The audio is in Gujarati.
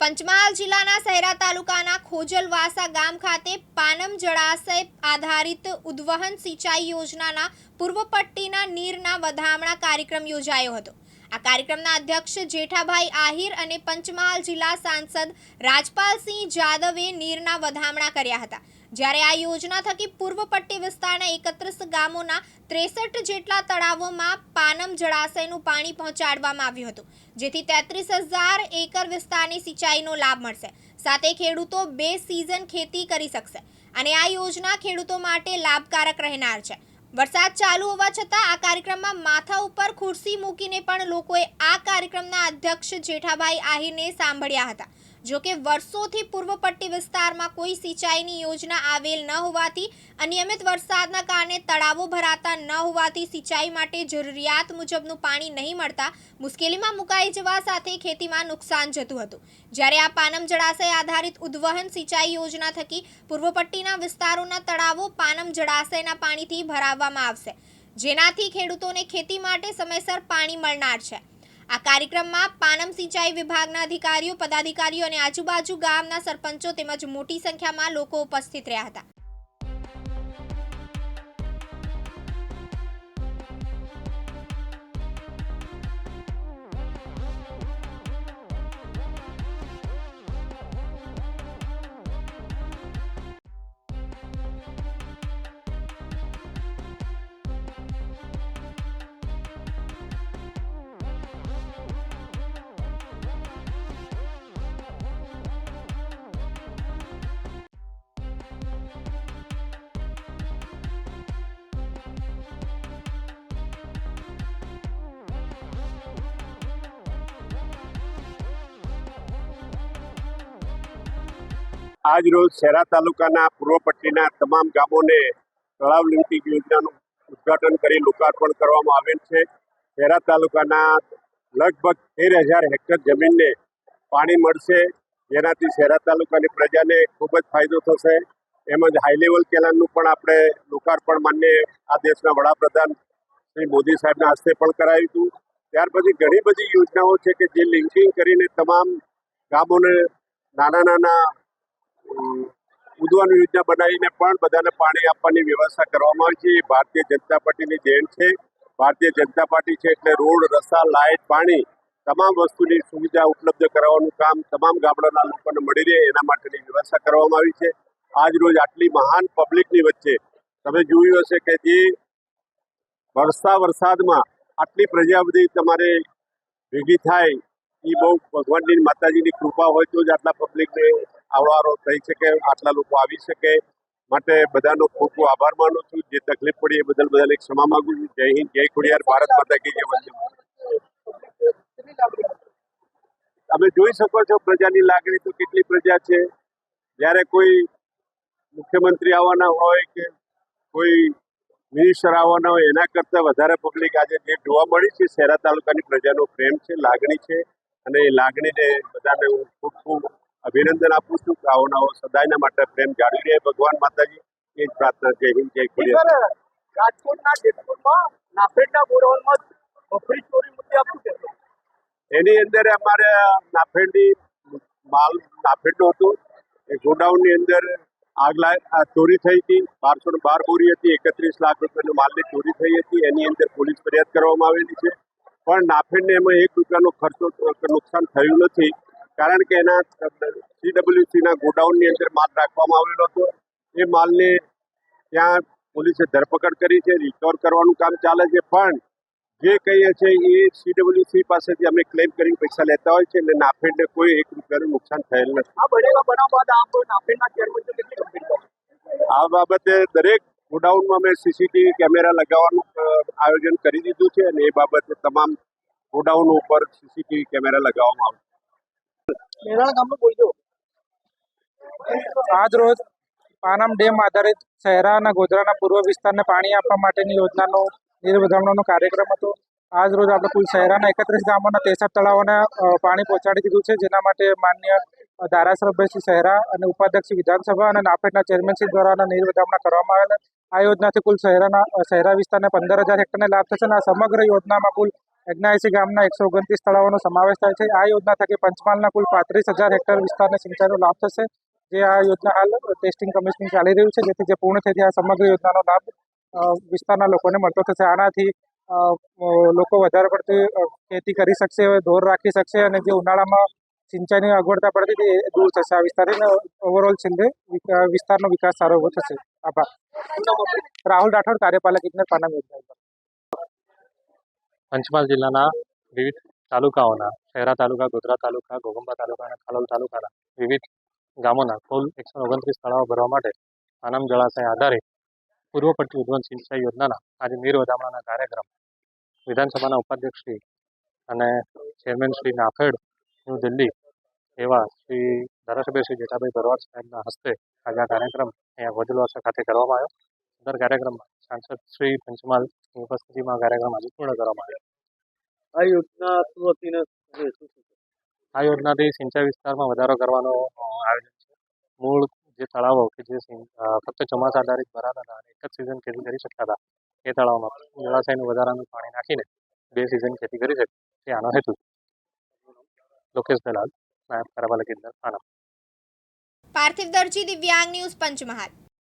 પંચમહાલ જિલ્લાના સહેરા તાલુકાના ખોજલવાસા ગામ ખાતે પાનમ જળાશય આધારિત ઉદ્વહન સિંચાઈ યોજનાના પૂર્વ પટ્ટીના નીરના વધામણા કાર્યક્રમ યોજાયો હતો. આ કાર્યક્રમના અધ્યક્ષ જેઠાભાઈ આહિર અને પંચમહાલ જિલ્લા સાંસદ રાજપાલસિંહ જાદવે નીરના વધામણા કર્યા હતા. જ્યારે આ યોજના થકી પૂર્વ પટ્ટી વિસ્તારના એકત્રીસ ગામોના ત્રેસઠ જેટલા તળાવોમાં પાનમ જળાશયનું પાણી પહોંચાડવામાં આવ્યું હતું, જેથી તેત્રીસ હજાર એકર વિસ્તારની સિંચાઈનો લાભ મળશે. સાથે ખેડૂતો બે સિઝન ખેતી કરી શકશે અને આ યોજના ખેડૂતો માટે લાભકારક રહેનાર છે. વરસાદ ચાલુ હોવા છતાં આ કાર્યક્રમમાં માથા ઉપર ખુરશી મૂકીને પણ લોકોએ આ કાર્યક્રમના અધ્યક્ષ જેઠાભાઈ આહિરને સાંભળ્યા હતા. જો કે વર્ષોથી પૂર્વ પટ્ટી વિસ્તારમાં કોઈ સિંચાઈની યોજના આવેલ ન હોવાથી, અનિયમિત વરસાદના કારણે તળાવો ભરાતા ન હોવાથી સિંચાઈ માટે જરૂરિયાત મુજબનું પાણી નહીં મળતા મુશ્કેલીમાં મુકાઈ જવા સાથે ખેતીમાં નુકસાન જતું હતું. જ્યારે આ પાનમ જળાશય આધારિત ઉદ્વહન સિંચાઈ યોજના થકી પૂર્વ પટ્ટીના વિસ્તારોના તળાવો પાનમ જળાશયના પાણીથી ભરાવવામાં આવશે. જેનાથી ખેડૂતોને ખેતી માટે સમયસર પાણી મળનાર છે. આ કાર્યક્રમમાં પાનમ સિંચાઈ વિભાગના અધિકારીઓ, પદાધિકારીઓ અને આજુબાજુ ગામના સરપંચો તેમજ મોટી સંખ્યામાં લોકો ઉપસ્થિત રહ્યા હતા. આજ રોજ શહેરા તાલુકાના પૂર્વ પટ્ટીના તમામ ગામોને તળાવ લિંકિંગ યોજનાનું ઉદ્ઘાટન કરી લોકાર્પણ કરવામાં આવેલ છે. શહેરા તાલુકાના લગભગ તેર હજાર હેક્ટર જમીનને પાણી મળશે. જેનાથી શહેરા તાલુકાની પ્રજાને ખૂબ જ ફાયદો થશે. એમજ હાઈ લેવલ કેનાલનું પણ આપણે લોકાર્પણ માન્ય આ દેશના વડાપ્રધાન શ્રી મોદી સાહેબના હસ્તે પણ કરાવ્યું હતું. ત્યાર પછી ઘણી બધી યોજનાઓ છે કે જે લિંકિંગ કરીને તમામ ગામોને નાના નાના ઉદ્વહન યોજના બનાવીને પણ બધાને પાણી આપવાની વ્યવસ્થા કરવામાં આવી છે. ભારતીય જનતા પાર્ટીની દેન છે. ભારતીય જનતા પાર્ટી છે એટલે રોડ, રસ્તા, લાઇટ, પાણી તમામ વસ્તુની સુવિધા ઉપલબ્ધ કરાવવાનું કામ તમામ ગામડાના લોકોને મળી રહે એના માટેની વ્યવસ્થા કરવામાં આવી છે. આજ રોજ આટલી મહાન પબ્લિકની વચ્ચે તમે જોયું હશે કે જે વરસા વરસાદમાં આટલી પ્રજા બધી તમારે ભેગી થાય એ બહુ ભગવાનની માતાજીની કૃપા હોય તો જ આટલા પબ્લિકને આવવારો થઈ શકે, આટલા લોકો આવી શકે. માટે બધાનો ખૂબ ખૂબ આભાર માનું છું. જે તકલીફ પડી એ બદલ બધાને ક્ષમા માંગુ છું. જય હિન્દ, જય ખોડિયાર, ભારત માતા કી જય. તમે જોઈ શકો છો પ્રજાની લાગણી તો કેટલી પ્રજા છે. જ્યારે કોઈ મુખ્યમંત્રી આવવાના હોય કે કોઈ મિનિસ્ટર આવવાના હોય, એના કરતાં વધારે પબ્લિક આજે જે જોવા મળી છે, શહેરા તાલુકાની પ્રજાનો પ્રેમ છે, લાગણી છે. અને એ લાગણીને બધાને હું ખૂબ ખૂબ અભિનંદન આપું છું. આવો સદાયના માટે પ્રેમ જાળવી રહે. ભગવાન માતાજી એ જ પ્રાર્થના. જય હિન્દ જય ખોડિયાર. રાજકોટના જેતપુરમાં નાફેડના ગોડાઉનમાં બફરી ચોરી મુદ્દે આપું છે એની અંદર અમારે નાફેડની માલ નાફેડનું હતું. એ ગોડાઉનની અંદર આગ લા- આ ચોરી થઈ હતી. બારસો ને બાર બોરી હતી. એકત્રીસ લાખ રૂપિયાનો માલની ચોરી થઈ હતી. એની અંદર પોલીસ ફરિયાદ કરવામાં આવેલી છે. પણ નાફેડને એમાં એક રૂપિયાનો ખર્ચો નુકસાન થયું નથી. કારણ કે એના સીડબ્લ્યુસીના ગોડાઉનની અંદર માલ રાખવામાં આવેલો હતો. એ માલને ત્યાં પોલીસે ધરપકડ કરી છે રિકવર કરવાનું કામ ચાલે છે. પણ જે કહીએ છે એ સીડબ્લ્યુસી પાસેથી અમે ક્લેમ કરીને પૈસા લેતા હોય છે એટલે નાફેડને કોઈ એક રૂપિયાનું નુકસાન થયેલ નથી. આ બાબતે દરેક ગોડાઉનમાં અમે સીસીટીવી કેમેરા લગાવવાનું આયોજન કરી દીધું છે અને એ બાબતે તમામ ગોડાઉન ઉપર સીસીટીવી કેમેરા લગાવવામાં આવશે. મેરાણા ગામનું બોલજો આજ રોજ પાનમ ડેમ આધારિત શહેરા અને ગોધરાના પૂર્વ વિસ્તારને પાણી આપવા માટેની યોજનાનો નિર્વધામણાનો કાર્યક્રમ હતો. આજ રોજ આપણે કુલ શહેરાના એકત્રીસ ગામોના તેસઠ તળાવોને પાણી પહોંચાડી દીધું છે. જેના માટે માન્ય ધારાસભ્ય શ્રી શહેરા અને ઉપાધ્યક્ષ વિધાનસભા અને નાફેડના ચેરમેન દ્વારા નિર્વધામણા કરવામાં આવેલા આ યોજનાથી કુલ શહેરાના, શહેરા વિસ્તારને પંદર હજાર હેક્ટરને લાભ થશે અને આ સમગ્ર યોજનામાં કુલ એગ્નાએસી ગામના એકસો ઓગણત્રીસ તળાવોનો સમાવેશ થાય છે. આ યોજના થકી પંચમહાલના કુલ પાંત્રીસ હજાર હેક્ટર વિસ્તારને સિંચાઈનો લાભ થશે. જે આ યોજના હાલ ટેસ્ટિંગ કમિશનિંગ ચાલી રહ્યું છે. જેથી જે પૂર્ણ થઈ આ સમગ્ર યોજનાનો લાભ વિસ્તારના લોકોને મળતો થશે. આનાથી લોકો વધારે પડતી ખેતી કરી શકશે, ઢોર રાખી શકશે અને જે ઉનાળામાં સિંચાઈની અગવડતા પડતી તે દૂર થશે. આ વિસ્તારને ઓવરઓલ છેલ્લે વિસ્તારનો વિકાસ સારો એવો થશે. આભાર. રાહુલ રાઠોડ કાર્યપાલક ઇજનેર પાનમ યોજના. પંચમહાલ જિલ્લાના વિવિધ તાલુકાઓના શહેરા તાલુકા ગોધરા તાલુકા ગોગંબા તાલુકા અને ખાલોલ તાલુકાના વિવિધ ગામોના કુલ એકસો ઓગણત્રીસ તળાવો ભરવા માટે આનામ જળાશય આધારિત પૂર્વ પટ્ટી ઉદ્વન સિંચાઈ યોજનાના આજે નીર વધામણાના કાર્યક્રમ વિધાનસભાના ઉપાધ્યક્ષ શ્રી અને chairman Shri NAFED New Delhi એવા શ્રી ધારાસભ્ય શ્રી જેઠાભાઈ ભરવાડ સાહેબના હસ્તે આજે આ કાર્યક્રમ અહીંયા ભોજલવાસા ખાતે કરવામાં આવ્યો. સુંદર કાર્યક્રમમાં સાંસદ શ્રી પંચમાલની ઉપસ્થિતિમાં કાર્યક્રમ આજે પૂર્ણ કરવામાં આવ્યો. આ યોજના શું હતી ને? આ યોજનાથી સિંચાઈ વિસ્તારમાં વધારો કરવાનો આયોજન છે. મૂળ જે તળાવો કે જે ફક્ત ચોમાસા આધારિત ભરાતા હતા એક જ સિઝન ખેતી કરી શકતા હતા એ તળાવમાં જળાશયનું વધારાનું પાણી નાખીને બે સિઝન ખેતી કરી શકે તે આનો હેતુ લોકેશ દલાલ નાયબ કરાવાલા ઇજનેર આનંદ પાર્થિવ દરજી દિવ્યાંગ ન્યૂઝ પંચમહાલ.